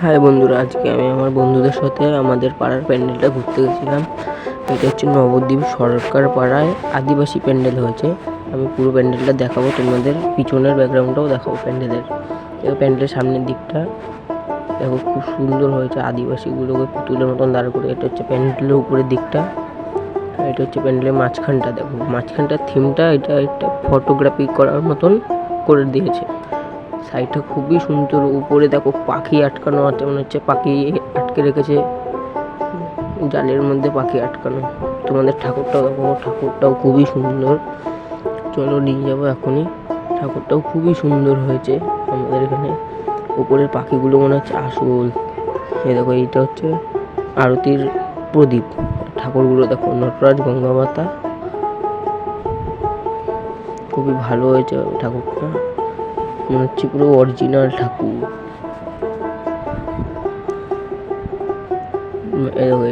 High বন্ধুরা, আজকে আমি আমার বন্ধুদের সাথে আমাদের পাড়ার প্যান্ডেলটা ঘুরতে গেছিলাম। এটা হচ্ছে নবদ্বীপ সরকার পাড়ায় আদিবাসী প্যান্ডেল হয়েছে। আমি পুরো প্যান্ডেলটা দেখাবো, তোমাদের পিছনের ব্যাকগ্রাউন্ডটাও দেখাবো প্যান্ডেলের। এই প্যান্ডেলের সামনের দিকটা দেখো, খুব সুন্দর হয়েছে আদিবাসীগুলোকে পুতুলের মতন দাঁড় করে এটা হচ্ছে প্যান্ডেলের উপরের দিকটা। এটা হচ্ছে প্যান্ডেলের মাঝখানটা, দেখো। মাঝখানটার থিমটা এটা একটা ফটোগ্রাফি করার মতন করে দিয়েছে। সাইডটা খুবই সুন্দর। উপরে দেখো পাখি আটকানো আছে, মনে হচ্ছে পাখি আটকে রেখেছে। জালের মধ্যে পাখি আটকানো। তোমাদের ঠাকুরটাও দেখো, ঠাকুরটাও খুবই সুন্দর। চলো নিয়ে যাব এখনই। ঠাকুরটাও খুবই সুন্দর হয়েছে আমাদের এখানে। উপরের পাখিগুলো মনে হচ্ছে আসল এ দেখো, এইটা হচ্ছে আরতির প্রদীপ। ঠাকুরগুলো দেখো, নটরাজ গঙ্গা মাতা খুবই ভালো হয়েছে ঠাকুরটা। মনে হচ্ছে পুরো অরিজিনাল ঠাকুর।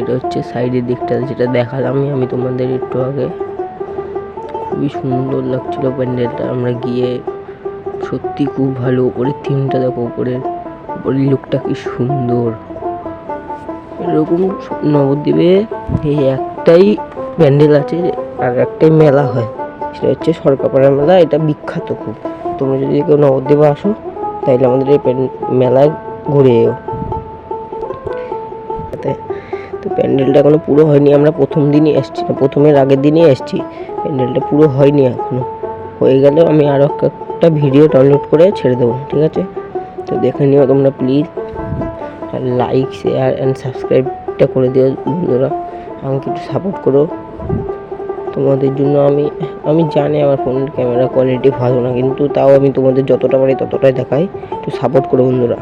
এটা হচ্ছে সাইডের দিকটা, যেটা দেখালাম আমি তোমাদের একটু আগে। খুবই সুন্দর লাগছিল প্যান্ডেলটা, আমরা গিয়ে সত্যি খুব ভালো উপরের থিমটা দেখো উপরের উপরের লুকটা কি সুন্দর। এরকম নবদ্বীপে এই একটাই প্যান্ডেল আছে, আর একটাই মেলা হয়, সেটা হচ্ছে সরকারপাড়া মেলা, এটা বিখ্যাত খুব। তোমরা যদি কেউ নবদ্বীপে আসো তাহলে আমাদের এই মেলায় ঘুরে এও। তো প্যান্ডেলটা এখনও পুরো হয়নি, আমরা প্রথম দিনই এসছি প্রথমের আগের দিনই এসছি, প্যান্ডেলটা পুরো হয়নি এখনও। হয়ে গেলেও আমি আরও একটা ভিডিও ডাউনলোড করে ছেড়ে দেবো, ঠিক আছে? তো দেখে নিও তোমরা প্লিজ লাইক শেয়ার অ্যান্ড সাবস্ক্রাইবটা করে দিও বন্ধুরা, আমাকে একটু সাপোর্ট করো। তোমাদের জন্য আমি আমি জানি আমার ফোনের ক্যামেরা কোয়ালিটি ভালো না, কিন্তু তাও আমি তোমাদের যতটা পারি ততটাই দেখাই, একটু সাপোর্ট করো বন্ধুরা।